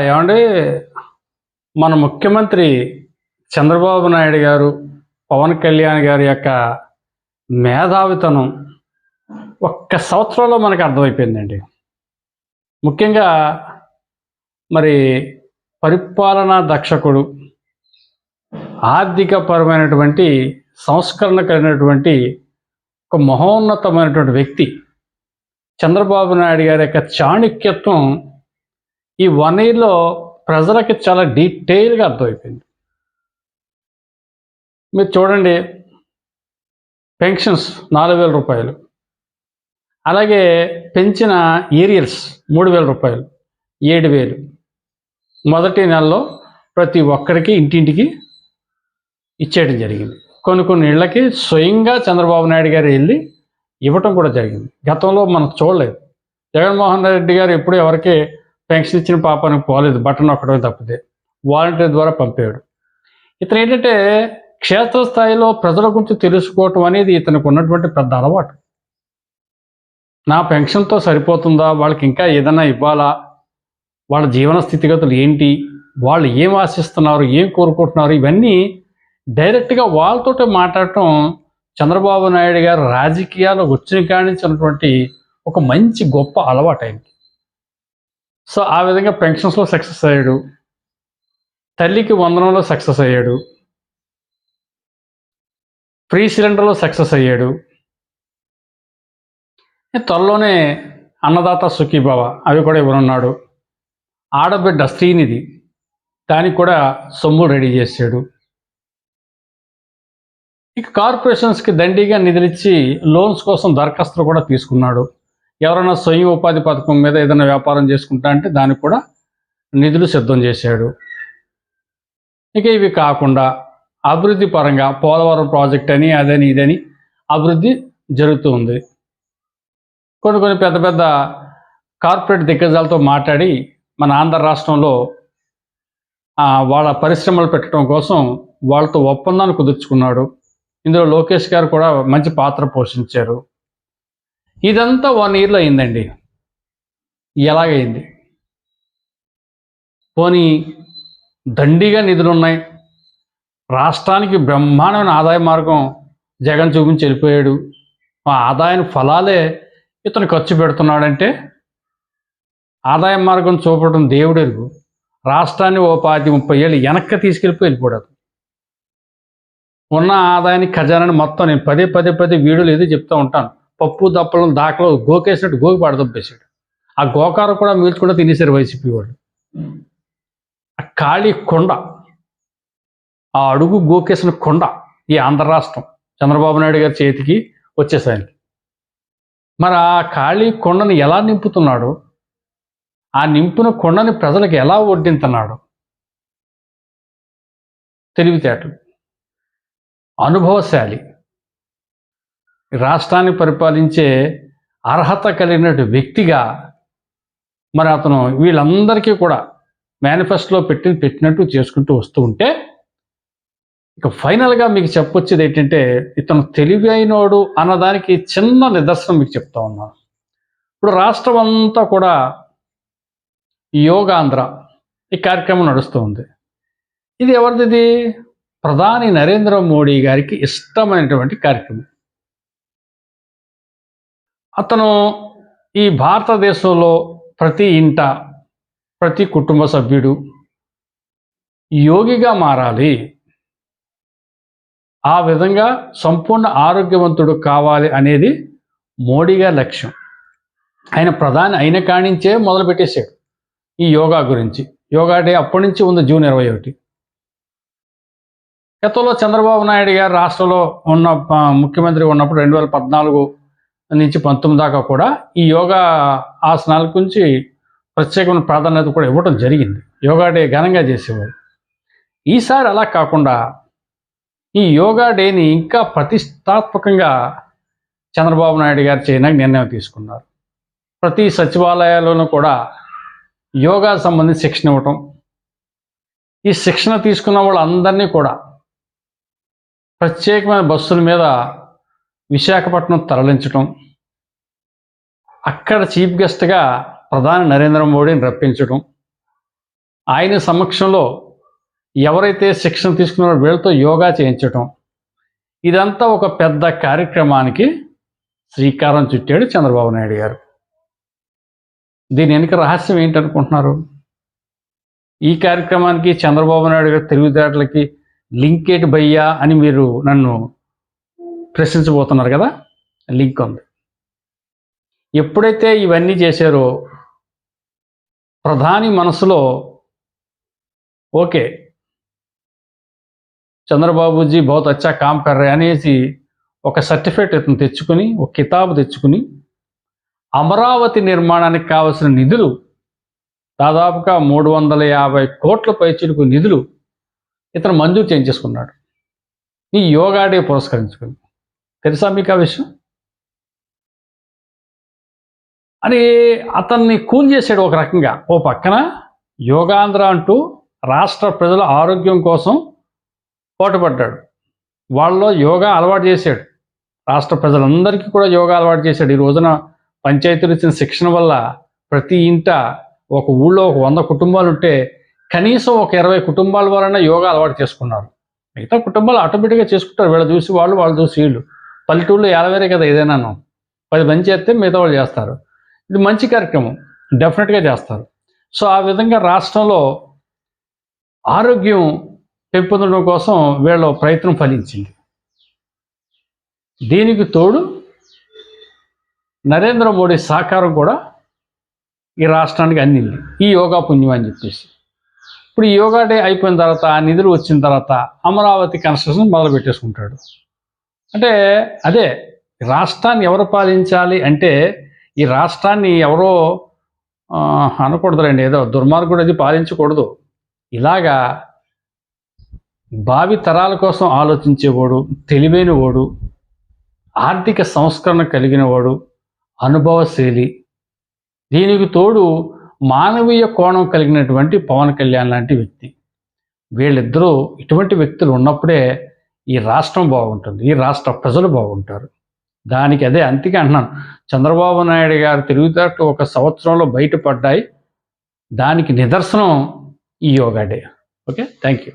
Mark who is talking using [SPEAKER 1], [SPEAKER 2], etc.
[SPEAKER 1] ఏమండి? మన ముఖ్యమంత్రి చంద్రబాబు నాయుడు గారు పవన్ కళ్యాణ్ గారి యొక్క మేధావితనం ఒక్క సంవత్సరంలో మనకు అర్థమైపోయిందండి. ముఖ్యంగా మరి పరిపాలనా దక్షకుడు ఆర్థికపరమైనటువంటి సంస్కరణ కలిగినటువంటి ఒక మహోన్నతమైనటువంటి వ్యక్తి చంద్రబాబు నాయుడు గారి యొక్క చాణక్యత్వం ఈ వన్ ఇయర్లో ప్రజలకి చాలా డీటెయిల్గా అర్థమైపోయింది. మీరు చూడండి పెన్షన్స్ నాలుగు వేల రూపాయలు. అలాగే పెంచిన ఏరియల్స్ మూడు వేల రూపాయలు ఏడు వేలు. మొదటి నెలలో ప్రతి ఒక్కరికి ఇంటింటికి ఇచ్చేయడం జరిగింది. కొన్ని కొన్ని ఇళ్ళకి స్వయంగా చంద్రబాబు నాయుడు గారు వెళ్ళి ఇవ్వటం కూడా జరిగింది. గతంలో మనం చూడలేదు. జగన్మోహన్ రెడ్డి గారు ఎప్పుడు ఎవరికి పెన్షన్ ఇచ్చిన పాపానికి పోలేదు. బటన్ ఒక్కడమే తప్పితే. వాలంటీర్ ద్వారా పంపాడు. ఇతను ఏంటంటే క్షేత్రస్థాయిలో ప్రజల గురించి తెలుసుకోవటం అనేది ఇతనికి ఉన్నటువంటి పెద్ద అలవాటు. నా పెన్షన్తో సరిపోతుందా? వాళ్ళకి ఇంకా ఏదైనా ఇవ్వాలా? వాళ్ళ జీవన స్థితిగతులు ఏంటి? వాళ్ళు ఏం ఆశిస్తున్నారు? ఏం కోరుకుంటున్నారు? ఇవన్నీ డైరెక్ట్గా వాళ్ళతో మాట్లాడటం చంద్రబాబు నాయుడు గారు రాజకీయాలు వచ్చిన కానించినటువంటి ఒక మంచి గొప్ప అలవాటు అయింది సో ఆ విధంగా పెన్షన్స్లో సక్సెస్ అయ్యాడు. తల్లికి వందనంలో సక్సెస్ అయ్యాడు. ఫ్రీ సిలిండర్లో సక్సెస్ అయ్యాడు. త్వరలోనే అన్నదాత సుఖీభావ అవి కూడా ఇవ్వనున్నాడు. ఆడబిడ్డ స్త్రీనిది దానికి కూడా సొమ్ములు రెడీ చేశాడు. ఇక కార్పొరేషన్స్కి దండిగా నిధులిచ్చి లోన్స్ కోసం దరఖాస్తులు కూడా తీసుకున్నాడు. ఎవరైనా స్వయం ఉపాధి పథకం మీద ఏదైనా వ్యాపారం చేసుకుంటా అంటే దానికి కూడా నిధులు సిద్ధం చేశాడు. ఇక ఇవి కాకుండా అభివృద్ధి పరంగా పోలవరం ప్రాజెక్ట్ అని అదని ఇదని అభివృద్ధి జరుగుతూ ఉంది. కొన్ని కొన్ని పెద్ద పెద్ద కార్పొరేట్ దిగ్గజాలతో మాట్లాడి మన ఆంధ్ర రాష్ట్రంలో వాళ్ళ పరిశ్రమలు పెట్టడం కోసం వాళ్ళతో ఒప్పందాన్ని కుదుర్చుకున్నాడు. ఇందులో లోకేష్ గారు కూడా మంచి పాత్ర పోషించారు. ఇదంతా వన్ ఇయర్లో అయిందండి. ఎలాగైంది పోనీ దండిగా నిధులున్నాయి రాష్ట్రానికి బ్రహ్మాండమైన ఆదాయ మార్గం జగన్ చూపించి వెళ్ళిపోయాడు. ఆ ఆదాయం ఫలాలే ఇతను ఖర్చు పెడుతున్నాడంటే ఆదాయ మార్గం చూపడం దేవుడెరుగు. రాష్ట్రాన్ని ఓ పాతి ముప్పై ఏళ్ళు వెనక్కి తీసుకెళ్ళిపోయి వెళ్ళిపోయాడు ఉన్న ఆదాయాన్ని ఖజానాన్ని మొత్తం నేను పదే పదే పదే వీడియోలు ఏదో చెప్తూ ఉంటాను. పప్పు దప్పలను దాకలో గోకేసినట్టు గోకి పడదొప్పేశాడు ఆ గోకారం కూడా మీల్చుకుంటే తినేశారు వైసీపీ వాళ్ళు. ఆ ఖాళీ కొండ ఆ అడుగు గోకేసిన కొండ ఈ ఆంధ్ర రాష్ట్రం చంద్రబాబు నాయుడు గారి చేతికి వచ్చేసాయి మరి ఆ ఖాళీ కొండని ఎలా నింపుతున్నాడు? ఆ నింపిన కొండని ప్రజలకు ఎలా వడ్డింతున్నాడు? తెలివితేటలు. అనుభవశాలి. రాష్ట్రాన్ని పరిపాలించే అర్హత కలిగినటువంటి వ్యక్తిగా మరి అతను వీళ్ళందరికీ కూడా మేనిఫెస్టోలో పెట్టి పెట్టినట్టు చేసుకుంటూ వస్తూ ఉంటే ఇక ఫైనల్గా మీకు చెప్పొచ్చేది ఏంటంటే ఇతను తెలివైనోడు అన్నదానికి చిన్న నిదర్శనం మీకు చెప్తా ఉన్నాను ఇప్పుడు రాష్ట్రం అంతా కూడా యోగాంధ్ర ఈ కార్యక్రమం నడుస్తుంది ఇది ఎవరిది ప్రధాని నరేంద్ర మోడీ గారికి ఇష్టమైనటువంటి కార్యక్రమం. అతను ఈ భారతదేశంలో ప్రతి ఇంట ప్రతి కుటుంబ సభ్యుడు యోగిగా మారాలి. ఆ విధంగా సంపూర్ణ ఆరోగ్యవంతుడు కావాలి అనేది మోడీ గారి లక్ష్యం. ఆయన ప్రధాని అయిన కానించే మొదలుపెట్టేశాడు ఈ యోగా గురించి. యోగా డే అప్పటి నుంచి ఉంది జూన్ ఇరవై ఒకటి. గతంలో చంద్రబాబు నాయుడు గారు రాష్ట్రంలో ఉన్న ముఖ్యమంత్రి ఉన్నప్పుడు రెండు వేల పద్నాలుగు నుంచి పంతొమ్మిది దాకా కూడా ఈ యోగా ఆసనాల గురించి ప్రత్యేకమైన ప్రాధాన్యత కూడా ఇవ్వడం జరిగింది. యోగా డే ఘనంగా చేసేవారు. ఈసారి అలా కాకుండా ఈ యోగా డేని ఇంకా ప్రతిష్టాత్మకంగా చంద్రబాబు నాయుడు గారు చేయడానికి నిర్ణయం తీసుకున్నారు. ప్రతి సచివాలయాల్లోనూ కూడా యోగా సంబంధించి శిక్షణ ఇవ్వటం ఈ శిక్షణ తీసుకున్న వాళ్ళందరినీ కూడా ప్రత్యేకమైన బస్సుల మీద విశాఖపట్నం తరలించటం అక్కడ చీఫ్ గెస్ట్గా ప్రధాని నరేంద్ర మోడీని రప్పించడం ఆయన సమక్షంలో ఎవరైతే శిక్షణ తీసుకున్నారో వీళ్ళతో యోగా చేయించటం ఇదంతా ఒక పెద్ద కార్యక్రమానికి శ్రీకారం చుట్టాడు చంద్రబాబు నాయుడు గారు. దీని వెనుక రహస్యం ఏంటనుకుంటున్నారు? ఈ కార్యక్రమానికి చంద్రబాబు నాయుడు గారు తెలివితేటలకి లింకేట్ భయ్యా అని మీరు నన్ను ప్రశ్నించబోతున్నారు కదా? లింక్ ఉంది. ఎప్పుడైతే ఇవన్నీ చేశారో ప్రధాని మనసులో ఓకే చంద్రబాబుజీ బహుత్ అచ్చా కామ్ అనేసి ఒక సర్టిఫికేట్ ఇతను తెచ్చుకుని ఒక కితాబు తెచ్చుకుని అమరావతి నిర్మాణానికి కావలసిన నిధులు దాదాపుగా మూడు వందల యాభై కోట్ల పైచిలుకు నిధులు ఇతను మంజూరు చేయించేసుకున్నాడు. ఈ యోగా డే పురస్కరించుకుని. తెలుసా మీకు ఆ విషయం? అని అతన్ని కూల్ చేశాడు ఒక రకంగా. ఓ పక్కన యోగాంధ్ర అంటూ రాష్ట్ర ప్రజల ఆరోగ్యం కోసం పోటుపడ్డాడు. వాళ్ళలో యోగా అలవాటు చేశాడు. రాష్ట్ర ప్రజలందరికీ కూడా యోగా అలవాటు చేశాడు. ఈ రోజున పంచాయతీలు ఇచ్చిన శిక్షణ వల్ల ప్రతి ఇంట ఒక ఊళ్ళో ఒక వంద కుటుంబాలు ఉంటే కనీసం ఒక ఇరవై కుటుంబాల వలన యోగా అలవాటు చేసుకున్నారు. మిగతా కుటుంబాలు ఆటోమేటిక్గా చేసుకుంటారు. వీళ్ళు చూసి వాళ్ళు వాళ్ళు చూసి వీళ్ళు. పల్లెటూళ్ళు ఏలవేరే కదా ఏదైనాను. పది మంది చేస్తే మిగతా వాళ్ళు చేస్తారు. ఇది మంచి కార్యక్రమం. డెఫినెట్గా చేస్తారు. సో ఆ విధంగా రాష్ట్రంలో ఆరోగ్యం పెంపొందడం కోసం వీళ్ళ ప్రయత్నం ఫలించింది. దీనికి తోడు నరేంద్ర మోడీ సహకారం కూడా ఈ రాష్ట్రానికి అందింది. ఈ యోగా పుణ్యం అని చెప్పేసి. ఇప్పుడు ఈ యోగా డే అయిపోయిన తర్వాత నిధులు వచ్చిన తర్వాత అమరావతి కన్స్ట్రక్షన్ మొదలు పెట్టేసుకుంటాడు అంటే అదే రాష్ట్రాన్ని ఎవరు పాలించాలి అంటే ఈ రాష్ట్రాన్ని ఎవరో అనకూడదులేండి. ఏదో దుర్మార్గుడు అది పాలించకూడదు. ఇలాగా భావి తరాల కోసం ఆలోచించేవాడు తెలివైనవాడు ఆర్థిక సంస్కరణ కలిగిన వాడు అనుభవశీలి దీనికి తోడు మానవీయ కోణం కలిగినటువంటి పవన్ కళ్యాణ్ లాంటి వ్యక్తి. వీళ్ళిద్దరూ ఇటువంటి వ్యక్తులు ఉన్నప్పుడే ఈ రాష్ట్రం బాగుంటుంది ఈ రాష్ట్ర ప్రజలు బాగుంటారు. దానికి అదే అంతిగా అంటున్నాను. చంద్రబాబు నాయుడు గారు తిరుగుతాటు ఒక సంవత్సరంలో బయటపడ్డాయి. దానికి నిదర్శనం ఈ yoga day. Okay? Thank you